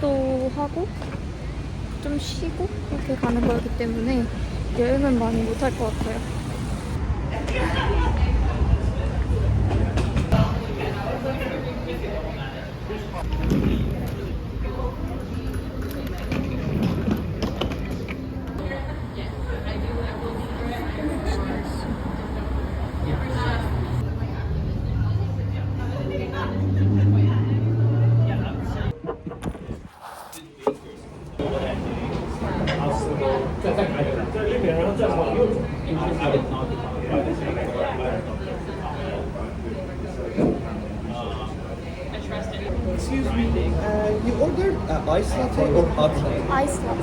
공부도 하고 좀 쉬고 이렇게 가는 거기 때문에 여행은 많이 못할 것 같아요. Excuse me, uh, you ordered uh, ice latte or hot latte? 아이스 라떼.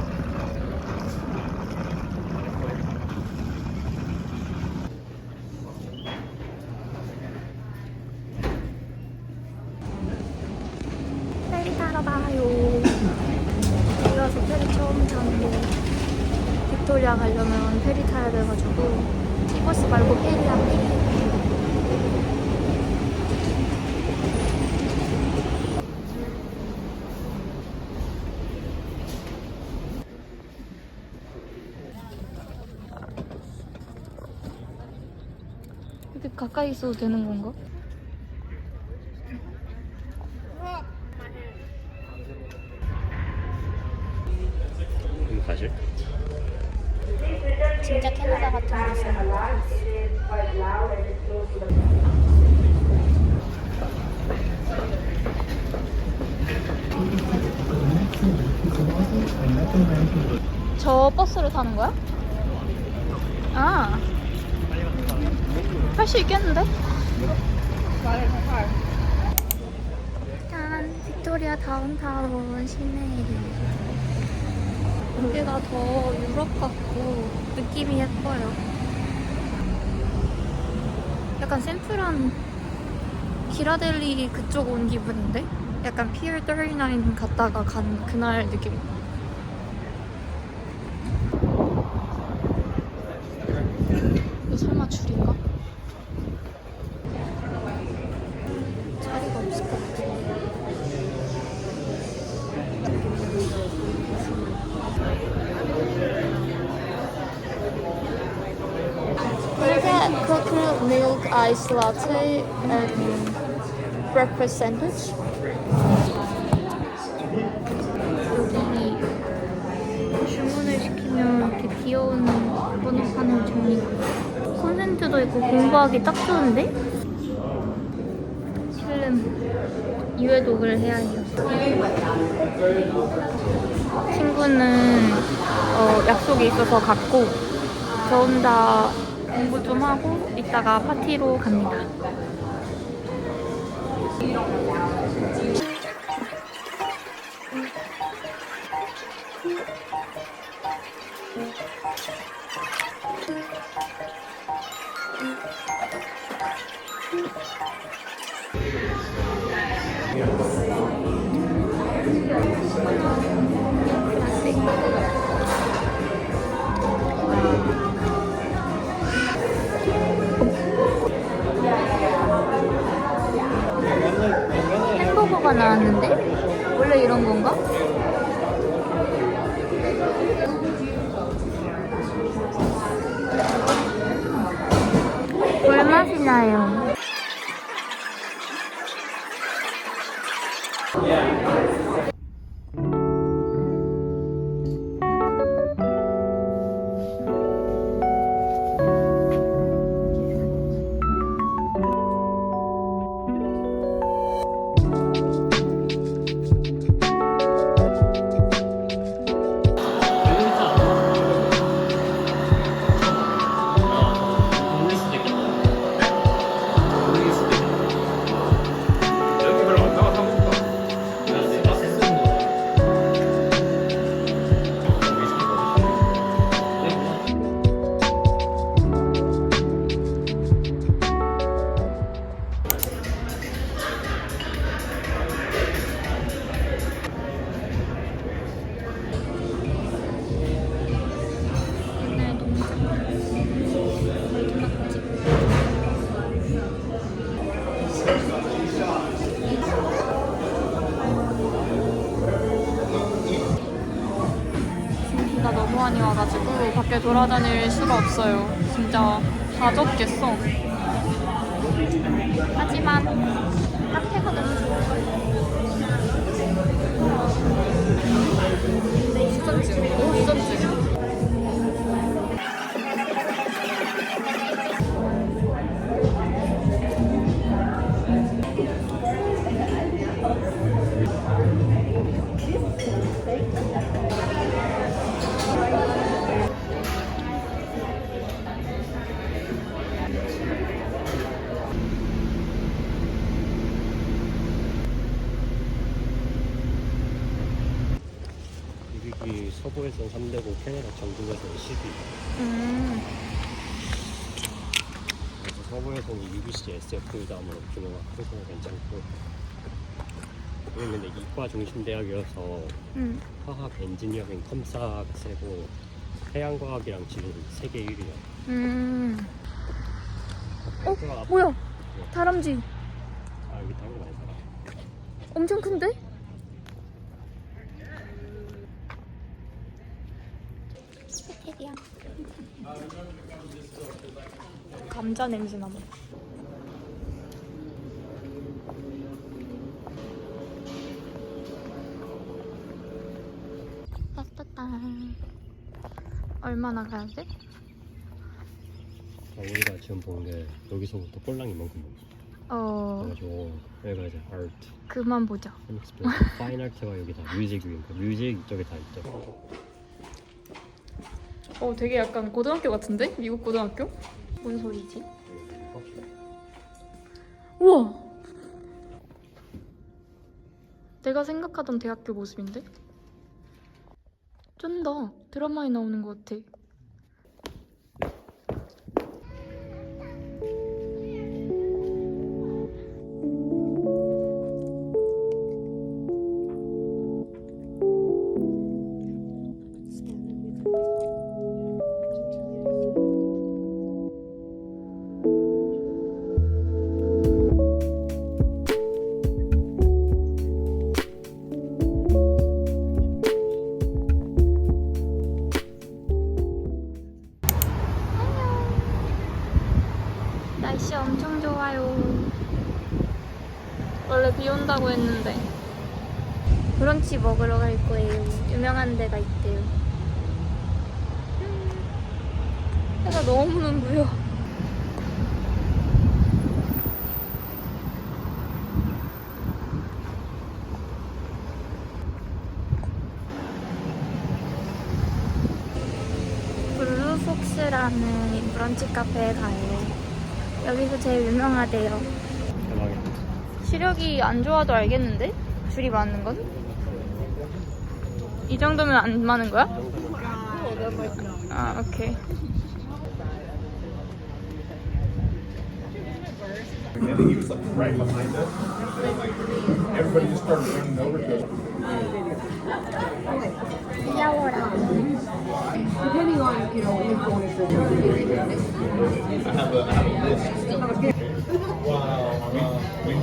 페리 타러 가요. 이어서 페리 처음 타는데 빅토리아 가려면 페리 타야 돼가지고 이 버스 말고 페리야 페리. 이렇게 가까이 있어도 되는 건가? 이거 사실? 진짜 캐나다 같은 곳은 저 버스를 타는 거야? 아. 할 수 있겠는데? 짠, 빅토리아 다운타운 시내. 여기가 더 유럽 같고 느낌이 예뻐요. 약간 샘플한 기라델리 그쪽 온 기분인데? 약간 피어 39 갔다가 간 그날 느낌. 이거 설마 줄인가? 자리가 없을 것 같아. Can I get coconut milk ice latte and breakfast sandwich? 여기 주문을 시키면 이렇게 귀여운 번호판을 정리. 콘센트도 있고 공부하기 딱 좋은데? 필름 유해독을 해야 해요. 친구는 어, 약속이 있어서 갔고 저 혼자 공부 좀 하고 이따가 파티로 갑니다. 나왔는데? 원래 이런 건가? 밖에 돌아다닐 수가 없어요. 진짜 다 젖겠어. 하지만 카페가 너무 좋아요. 네, 수전 서부에서는 3대고 캐나다 전국에서는 10위. 음, 그래서 서부에서는 UBC, SF 다음으로 규모가 크고 괜찮고. 근데 이과 중심 대학이어서 음. 화학, 엔지니어링, 컴사가 세고 해양과학이랑 지금 세계 1위야. 음. 어? 뭐야? 다람쥐. 아 여기 다른 거 많이 살아. 엄청 큰데? 호텔이 야. 감자 냄새 나네. 따따따. 얼마나 가야 돼? 아, 우리가 지금 본 게 여기서부터 꼴랑 이만큼 먹어. 어, 그래가지고 여기가 이제 아트, 그만 보자. 파인 아트가 여기 다 뮤직 위니까 뮤직 이쪽에 다 있죠. 어, 되게 약간 고등학교 같은데? 미국 고등학교? 뭔 소리지? 우와! 내가 생각하던 대학교 모습인데? 쩐다. 드라마에 나오는 것 같아. 비 온다고 했는데 브런치 먹으러 갈 거예요. 유명한 데가 있대요. 음, 해가 너무 눈부여. 블루폭스라는 이 브런치 카페에 가요. 여기서 제일 유명하대요. 시력이 안 좋아도 알겠는데? 줄이 많은 건? 이 정도면 안 많은 거야? 아, 오케이.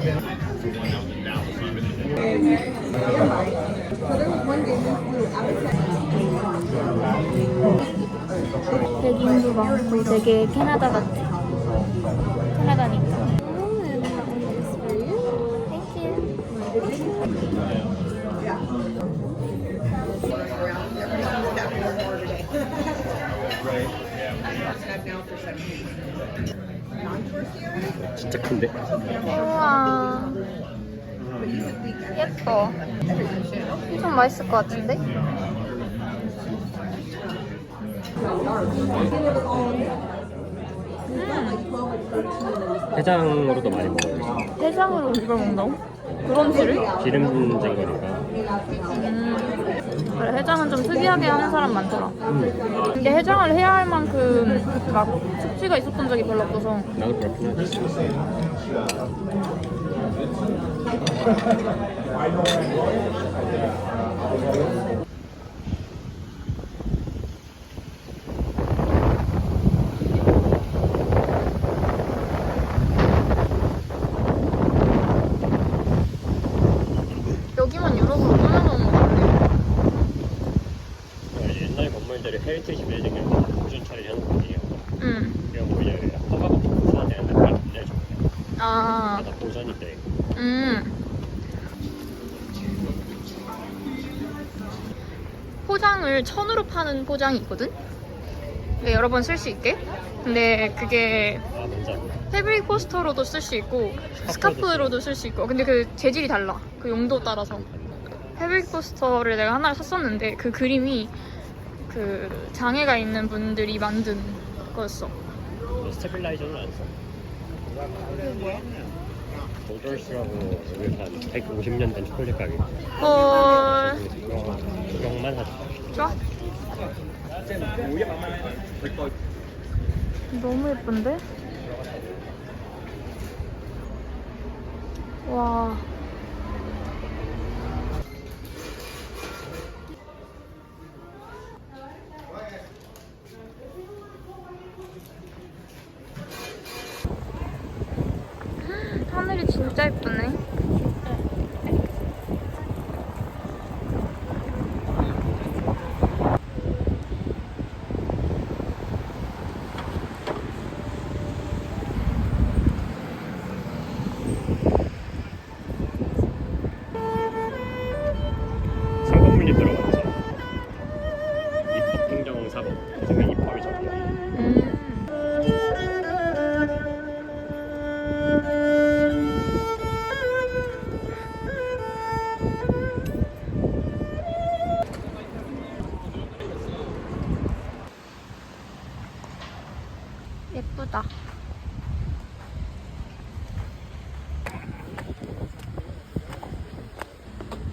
Uh, 백인도 많고 되게 캐나다 같아. 캐나다니까. 진짜 큰데? 우와. 예뻐. 엄청 맛있을 것 같은데? 해장으로도 많이 먹어요. 해장으로 이걸 먹는다고? 브런치를? 기름진 거니까. 음. 그래, 해장은 좀 특이하게 하는 사람 많더라. 근데 해장을 해야 할 만큼 막 숙취가 있었던 적이 별로 없어서 나도 그렇긴 하지. 여기만 떠나가는 거 같네. 옛날 건물들이 헤리티지 빌딩이야. 아, 다 보존이 돼. 음. 포장을 파는 포장이 있거든? 네, 여러 번 쓸 수 있게. 근데 그게 아 뭔지 알아. 패브릭 포스터로도 쓸 수 있고 스카프로도 쓸 수 있고 근데 그 재질이 달라 그 용도 따라서 패브릭 포스터를 내가 하나를 샀었는데 그 그림이 그 장애가 있는 분들이 만든 거였어 너 스테빌라이저는 안 써? 그게 뭐야? 도돌스라고 여기 한 150년 된 초콜릿 가게. 헐 구경, 구경만 하자. 좋아 너무 예쁜데? 와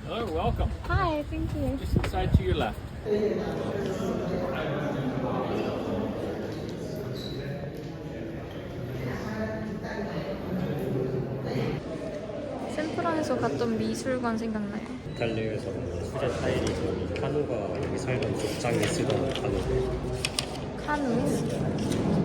Hello, welcome. Hi, thank you. Just inside to your left. 샌프란에서 갔던 미술관 생각나요. 이탈리아에서 수제 타일이 저기 카누가 여기 살던 족장에 쓰던 카누. 카누.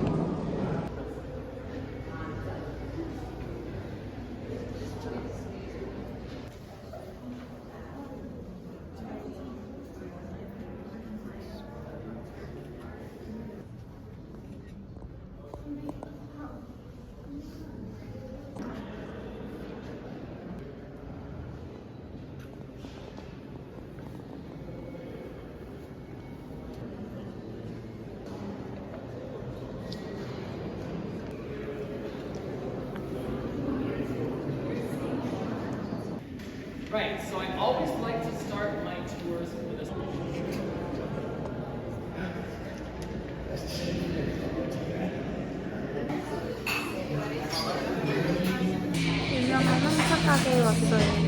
왔어요.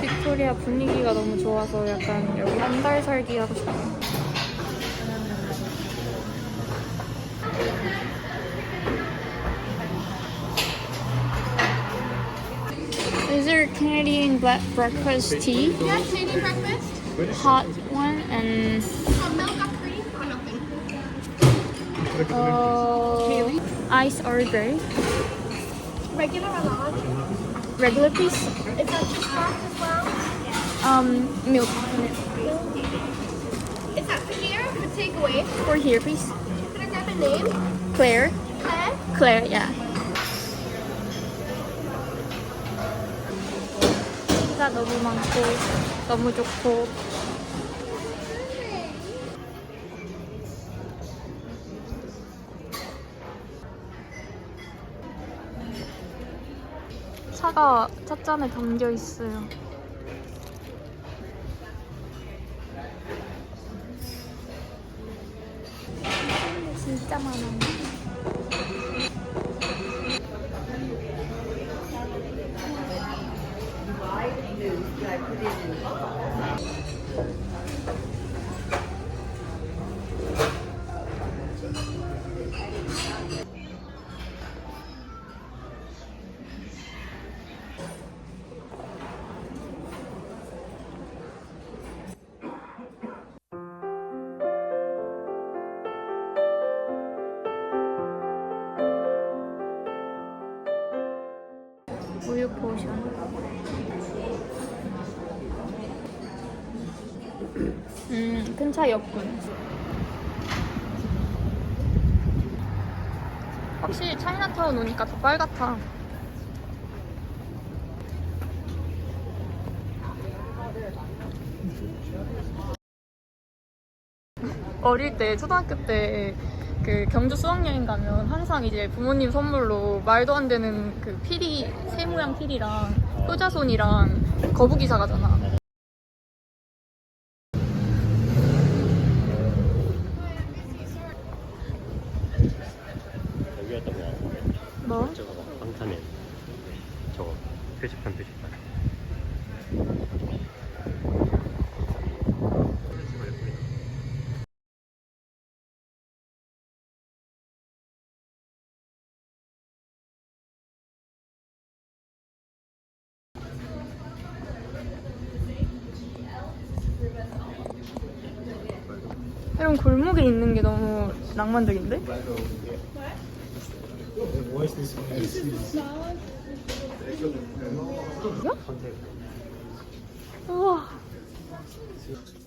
빅토리아 분위기가 너무 좋아서 약간 여기 한 달 살기 하고 싶어요. Is there Canadian black breakfast tea? Yeah, Canadian breakfast. Hot one and Um, milk got cream or nothing. uh, ice order. Regular or large? Regular please. Is that just hot as well? Um, milk. Is that for here or for takeaway? For here please. Can I grab a name? Claire. Claire? Claire, yeah. 피자 너무 많고 너무 좋고 차가 찻잔에 담겨 있어요. 포션 음 근처였군. 확실히 차이나타운 오니까 더 빨갛다. 어릴 때 초등학교 때 그 경주 수학여행 가면 항상 이제 부모님 선물로 말도 안 되는 그 피리 새 모양 피리랑 효자손이랑 거북이 사가잖아. 여기였던 거 같은데 뭐? 저거 봐 방탄엔 저거 표지판 표지판 이런 골목에 있는 게 너무 낭만적인데? 이거? 우와. Hey, look.